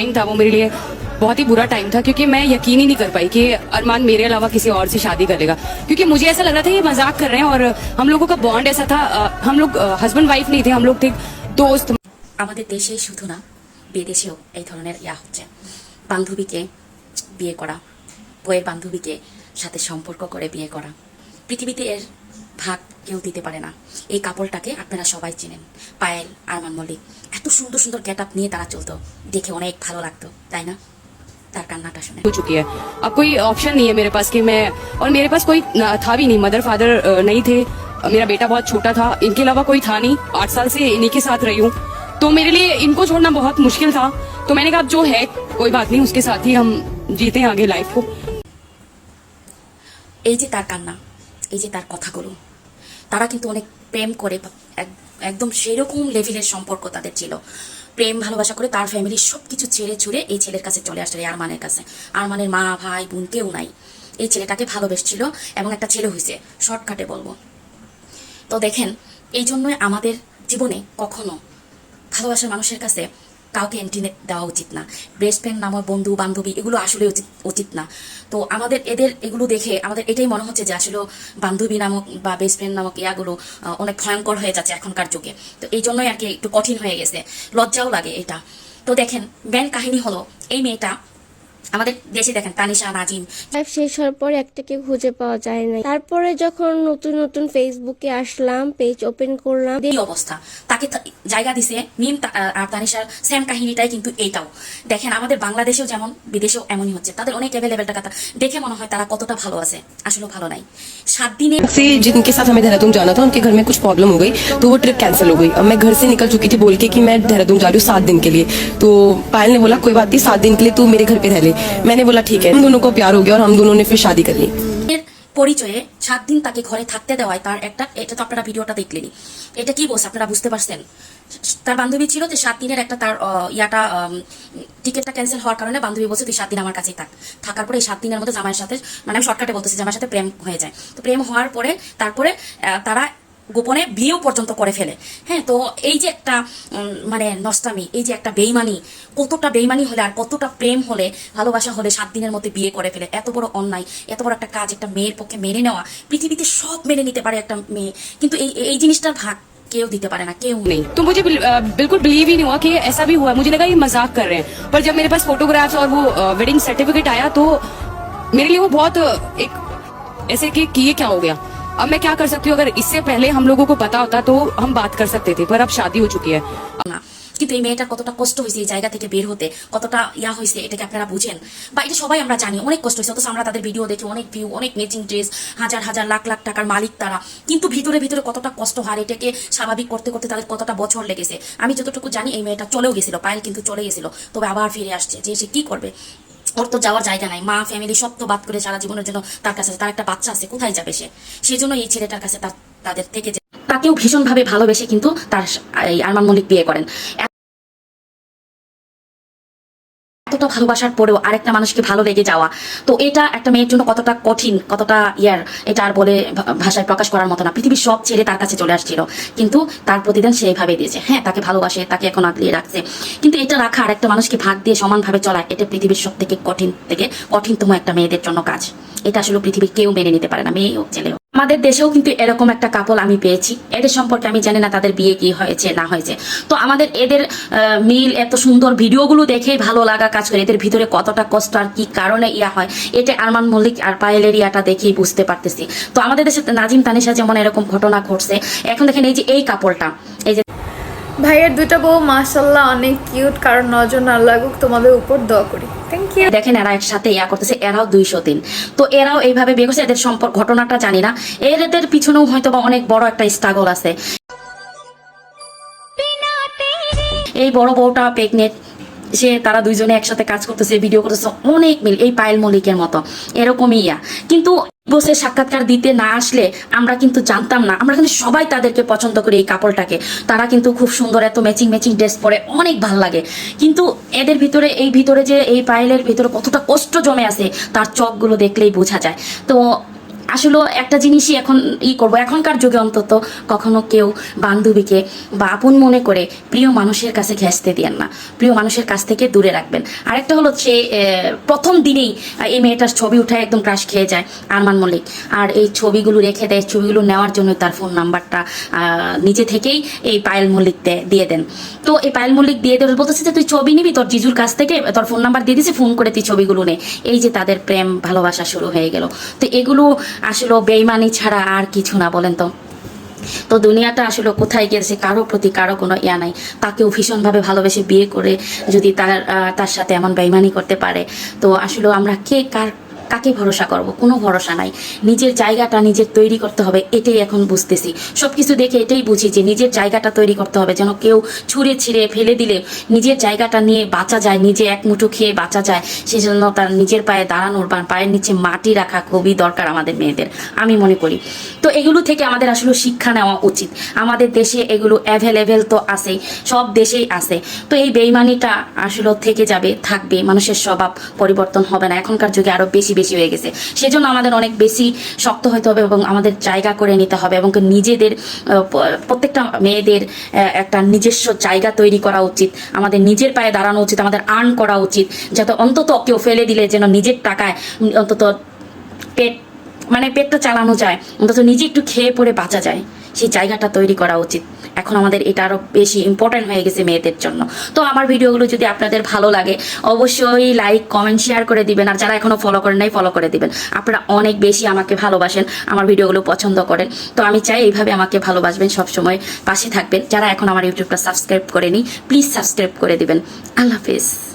Time था वो मेरे लिए बहुत ही बुरा टाइम था क्योंकि मैं यकीन ही नहीं कर पाई कि अरमान मेरे अलावा किसी और से शादी करेगा क्योंकि मुझे ऐसा लग रहा था ये मजाक कर रहे हैं और हम लोगों का बॉन्ड ऐसा था अ, हम लोग हस्बैंड वाइफ नहीं थे हम लोग थे दोस्त আমাদের দেশেই শুধু না বিদেশেও এই ধরনের ইয়া হচ্ছে বান্ধবীকে বিয়ে করা বইয়ের বান্ধবীকে সাথে সম্পর্ক করে বিয়ে করা পৃথিবীতে এর ভাগ কেউ দিতে পারে না এই কাপড়টাকে আপনারা সবাই চেনেন পায়েল আরমান মল্লিক এত সুন্দর সুন্দর গেট আপ নিয়ে তারা চলতো দেখে অনেক ভালো লাগতো তাই না তার কান্নাটা শুনে हो चुकी है अब कोई ऑप्शन नहीं है मेरे पास कि मैं और मेरे पास कोई न- था भी नहीं मदर फादर नहीं थे मेरा बेटा बहुत छोटा था इनके अलावा कोई था नहीं आठ साल से इन्हीं के साथ रही हूँ तो मेरे लिए इनको छोड़ना बहुत मुश्किल था तो मैंने कहा अब जो है कोई बात नहीं उसके साथ ही हम जीते हैं आगे लाइफ को এই যে তার কান্না এই যে তার কথাগুলো তারা কিন্তু অনেক প্রেম করে এক- একদম সেরকম লেভেলের সম্পর্ক তাদের ছিল। প্রেম, ভালোবাসা করে তার ফ্যামিলির সব কিছু ছেড়ে ছুড়ে এই ছেলের কাছে চলে এই আরমানের কাছে। আরমানের মা, ভাই, বোন কেউ নাই। এই ছেলেটাকে ভালোবেসছিল এবং একটা ছেলে হয়েছে শর্টকাটে বলব। তো দেখেন, এই জন্যই আমাদের জীবনে কখনো ভালোবাসার মানুষের কাছে কাউকে এন্ট্রি দেওয়া উচিত না। বেস্ট ফ্রেন্ড নামক বন্ধু, বান্ধবী, এগুলো আসলে উচিত উচিত না। তো আমাদের এদের এগুলো দেখে আমাদের এটাই মনে হচ্ছে যে আসলে বান্ধবী নামক বা বেস্ট ফ্রেন্ড নামক ইয়াগুলো অনেক ভয়ঙ্কর হয়ে যাচ্ছে এখনকার যুগে। তো এই জন্যই আর কি একটু কঠিন হয়ে গেছে। লজ্জাও লাগে এটা। তো দেখেন মেন কাহিনী হলো, এই মেয়েটা আমাদের দেশে দেখেন তানিশা নাজিম লাইফ শেষ হওয়ার পর একটাকে খুঁজে পাওয়া যায় না তারপরে যখন নতুন নতুন ফেসবুকে আসলাম পেজ ওপেন করলাম এই অবস্থা তাকে তা- জায়গা দিছে মিম তা- আর তানিশার সেম কাহিনীটাই কিন্তু এইটাও দেখেন আমাদের বাংলাদেশেও যেমন বিদেশেও এমনই হচ্ছে তাদের অনেক অ্যাভেলেবেল টাকা তা- দেখে মনে হয় তারা কতটা ভালো আছে আসলে ভালো নাই সাত দিনে से जिनके साथ हमें देहरादून जाना था उनके घर में कुछ प्रॉब्लम हो गई तो वो ट्रिप कैंसिल हो गई अब मैं घर से निकल चुकी थी बोल के कि मैं देहरादून जा रही हूँ सात दिन के लिए तो पायल ने बोला कोई बात नहीं सात दिन के लिए तू मेरे घर पे रह ले मैंने बोला ठीक है हम दोनों को प्यार हो गया और हम दोनों ने फिर शादी कर ली এর পরিচয়ে সাত দিন তাকে ঘরে থাকতে দেওয়ায় তার একটা এটা তো আপনারা ভিডিওটা দেখলেনি এটা কি বলছে আপনারা বুঝতে পারছেন তার বান্ধবী ছিল যে সাত দিনের একটা তার আহ, ইয়াটা টিকিটটা ক্যান্সেল হওয়ার কারণে বান্ধবী বলছে তুই সাত দিন আমার কাছেই থাক থাকার পরে এই সাত দিনের মধ্যে জামাইয়ের সাথে মানে আমি শর্টকাটে বলতেছি জামাইয়ের সাথে প্রেম হয়ে যায় তো প্রেম হওয়ার পরে তারপরে আহ, তারা গোপনে বিয়েও পর্যন্ত করে ফেলে হ্যাঁ তো এই যে একটা উম, মানে নষ্টামি এই যে একটা বেইমানি কতটা বেইমানি হলে আর কতটা প্রেম হলে ভালোবাসা হলে সাত দিনের মধ্যে বিয়ে করে ফেলে এত বড় অন্যায় এত বড় একটা কাজ একটা মেয়ের পক্ষে মেনে নেওয়া পৃথিবীতে সব মেনে নিতে পারে একটা মেয়ে কিন্তু এই এই জিনিসটার ভাগ কেউ দিতে পারে না কেউ নেই नहीं तो मुझे बिल, अ, बिल्कुल बिलीव ही नहीं हुआ कि ऐसा भी हुआ मुझे लगा ये मजाक कर रहे हैं पर जब मेरे पास फोटोग्राफ्स और वो वेडिंग सर्टिफिकेट आया तो मेरे लिए वो बहुत अ, एक ऐसे कि कि ये क्या हो गया अब मैं क्या कर सकती हूँ अगर इससे पहले हम लोगों को पता होता तो हम बात कर सकते थे पर अब शादी हो चुकी है না কিন্তু এই মেয়েটার কতটা কষ্ট হয়েছে এই জায়গা থেকে বের হতে কতটা ইয়া হয়েছে এটাকে আপনারা বুঝেন বা এটা সবাই আমরা জানি অনেক কষ্ট হয়েছে অথচ আমরা তাদের ভিডিও দেখি অনেক ভিউ অনেক ম্যাচিং ড্রেস হাজার হাজার লাখ লাখ টাকার মালিক তারা কিন্তু ভিতরে ভিতরে কতটা কষ্ট হয় এটাকে স্বাভাবিক করতে করতে তাদের কতটা বছর লেগেছে আমি যতটুকু জানি এই মেয়েটা চলেও গেছিল পায়েল কিন্তু চলে গেছিল তবে আবার ফিরে আসছে যে সে কি করবে ওর তো যাওয়ার জায়গা নাই, মা ফ্যামিলি সব তো বাদ করে সারা জীবনের জন্য তার কাছে তার একটা বাচ্চা আছে, কোথায় যাবে সে? সেই জন্য এই ছেলেটার কাছে তার তাদের থেকে তাকেও ভীষণভাবে ভালোবেসে কিন্তু তার এই আরমান মল্লিক বিয়ে করেন। এতটা ভালোবাসার পরেও আরেকটা মানুষকে ভালো লেগে যাওয়া। তো এটা একটা মেয়ের জন্য কতটা কঠিন, কতটা ইয়ার, এটা আর বলে ভাষায় প্রকাশ করার মতো না। পৃথিবীর সব ছেড়ে তার কাছে চলে আসছিল। কিন্তু তার প্রতিদিন সে এইভাবে দিয়েছে। হ্যাঁ তাকে ভালোবাসে, তাকে এখন আগলিয়ে রাখছে। কিন্তু এটা রাখা আরেকটা মানুষকে ভাগ দিয়ে সমানভাবে চলা, এটা পৃথিবীর সব থেকে কঠিন থেকে কঠিনতম একটা মেয়েদের জন্য কাজ। এটা আসলে পৃথিবীর কেউ মেনে নিতে পারে না, মেয়ে হোক, ছেলে। আমাদের দেশেও কিন্তু এরকম একটা কাপল আমি পেয়েছি। এদের সম্পর্কে আমি জানি না তাদের বিয়ে কি হয়েছে, না হয়েছে। তো আমাদের এদের মিল, এত সুন্দর ভিডিওগুলো দেখেই ভালো লাগা কাজ করে। এদের ভিতরে কতটা কষ্ট আর কি কারণে ইয়া হয়, এটা আরমান মল্লিক আর পায়েলের ইয়াটা দেখেই বুঝতে পারতেছি। তো আমাদের দেশে নাজিম তানিশা যেমন এরকম ঘটনা ঘটছে, এখন দেখেন এই যে এই কাপড়টা এই যে ভাইয়ের দুইটা বউ মাশাল্লাহ অনেক কিউট কারণ নজর না লাগুক, তোমাদের উপর দোয়া করি। থ্যাংক ইউ দেখেন, এরা একসাথে ইয়া করতেছে, এরাও দুইশো দিন তো এরাও এইভাবে বিয়ে করছে, এদের সম্পর্ক, ঘটনাটা জানি না। এদের পিছনেও হয়তো বা অনেক বড় একটা স্ট্রাগল আছে। এই বড় বউটা প্রেগনেন্ট সে, তারা দুইজনে একসাথে কাজ করতেছে ভিডিও করতেছে, অনেক মিল, এই পায়েল মল্লিকের মতো। এরকমই ইয়া। কিন্তু বসে সাক্ষাৎকার দিতে না আসলে আমরা কিন্তু জানতাম না। আমরা কিন্তু সবাই তাদেরকে পছন্দ করি এই কাপড়টাকে। তারা কিন্তু খুব সুন্দর এত ম্যাচিং ম্যাচিং ড্রেস পরে অনেক ভালো লাগে। কিন্তু এদের ভিতরে, এই ভিতরে যে এই পায়েলের ভিতরে কতটা কষ্ট জমে আছে, তার চোখগুলো দেখলেই বোঝা যায়। তো আসলে একটা জিনিসই এখন ই করব। এখনকার যুগে অন্তত কখনো কেউ বান্ধবীকে বা আপন মনে করে প্রিয় মানুষের কাছে ঘেঁচতে দিয়েন না। প্রিয় মানুষের কাছ থেকে দূরে রাখবেন। আরেকটা হলো সে প্রথম দিনেই এই মেয়েটার ছবি উঠায় একদম ক্রাশ খেয়ে যায় আরমান মল্লিক। আর এই ছবিগুলো রেখে দেয়, ছবিগুলো নেওয়ার জন্য তার ফোন নাম্বারটা নিজে থেকেই এই পায়েল মল্লিক দিয়ে দেন। তো এই পায়েল মল্লিক দিয়ে দেবে বলতেছে যে, তুই ছবি নিবি তোর জিজুর কাছ থেকে? তোর ফোন নাম্বার দিয়ে দিছি ফোন করে তুই ছবিগুলো নে। এই যে তাদের প্রেম, ভালোবাসা শুরু হয়ে গেল। তো এগুলো আসলে বেইমানি ছাড়া আর কিছু না, বলেন তো। তো দুনিয়াটা আসলে কোথায় গেছে কারও প্রতি কারও কোনো ইয়া নাই। তাকেও ভীষণভাবে ভালোবেসে বিয়ে করে যদি তার তার সাথে এমন বেইমানি করতে পারে। তো আসলে আমরা কে, কার কাকে ভরসা করব? কোনো ভরসা নাই। নিজের জায়গাটা নিজের তৈরি করতে হবে, এটাই এখন বুঝতেছি। সব কিছু দেখে এটাই বুঝি যে নিজের জায়গাটা তৈরি করতে হবে, যেন কেউ ছুঁড়ে ছিঁড়ে ফেলে দিলে নিজের জায়গাটা নিয়ে বাঁচা যায়, নিজে এক মুঠো খেয়ে বাঁচা যায়, সেজন্য তার নিজের পায়ে দাঁড়ানোর বা পায়ের নিচে মাটি রাখা খুবই দরকার আমাদের মেয়েদের, আমি মনে করি। তো এগুলো থেকে আমাদের আসলে শিক্ষা নেওয়া উচিত। আমাদের দেশে এগুলো অ্যাভেলেবেল তো আছেই, সব দেশেই আছে। তো এই বেইমানিটা আসলে থেকে যাবে, থাকবে, মানুষের স্বভাব পরিবর্তন হবে না। এখনকার যুগে আরও বেশি বেশি হয়ে গেছে। সেজন্য আমাদের অনেক বেশি শক্ত হতে হবে এবং আমাদের জায়গা করে নিতে হবে এবং নিজেদের প্রত্যেকটা মেয়েদের একটা নিজস্ব জায়গা তৈরি করা উচিত। আমাদের নিজের পায়ে দাঁড়ানো উচিত, আমাদের আর্ন করা উচিত, যাতে অন্তত কেউ ফেলে দিলে যেন নিজের টাকায় অন্তত পেট মানে পেটটা চালানো যায়, অন্তত নিজে একটু খেয়ে পরে বাঁচা যায়। সেই জায়গাটা তৈরি করা উচিত। এখন আমাদের এটা আরও বেশি ইম্পর্টেন্ট হয়ে গেছে মেয়েদের জন্য। তো আমার ভিডিওগুলো যদি আপনাদের ভালো লাগে, অবশ্যই লাইক কমেন্ট শেয়ার করে দিবেন। আর যারা এখনও ফলো করেন নাই ফলো করে দিবেন। আপনারা অনেক বেশি আমাকে ভালোবাসেন, আমার ভিডিওগুলো পছন্দ করেন। তো আমি চাই এইভাবে আমাকে ভালোবাসবেন সবসময়। পাশে থাকবেন। যারা এখন আমার ইউটিউবটা সাবস্ক্রাইব করেনি প্লিজ সাবস্ক্রাইব করে দিবেন। আল্লাহ হাফিজ।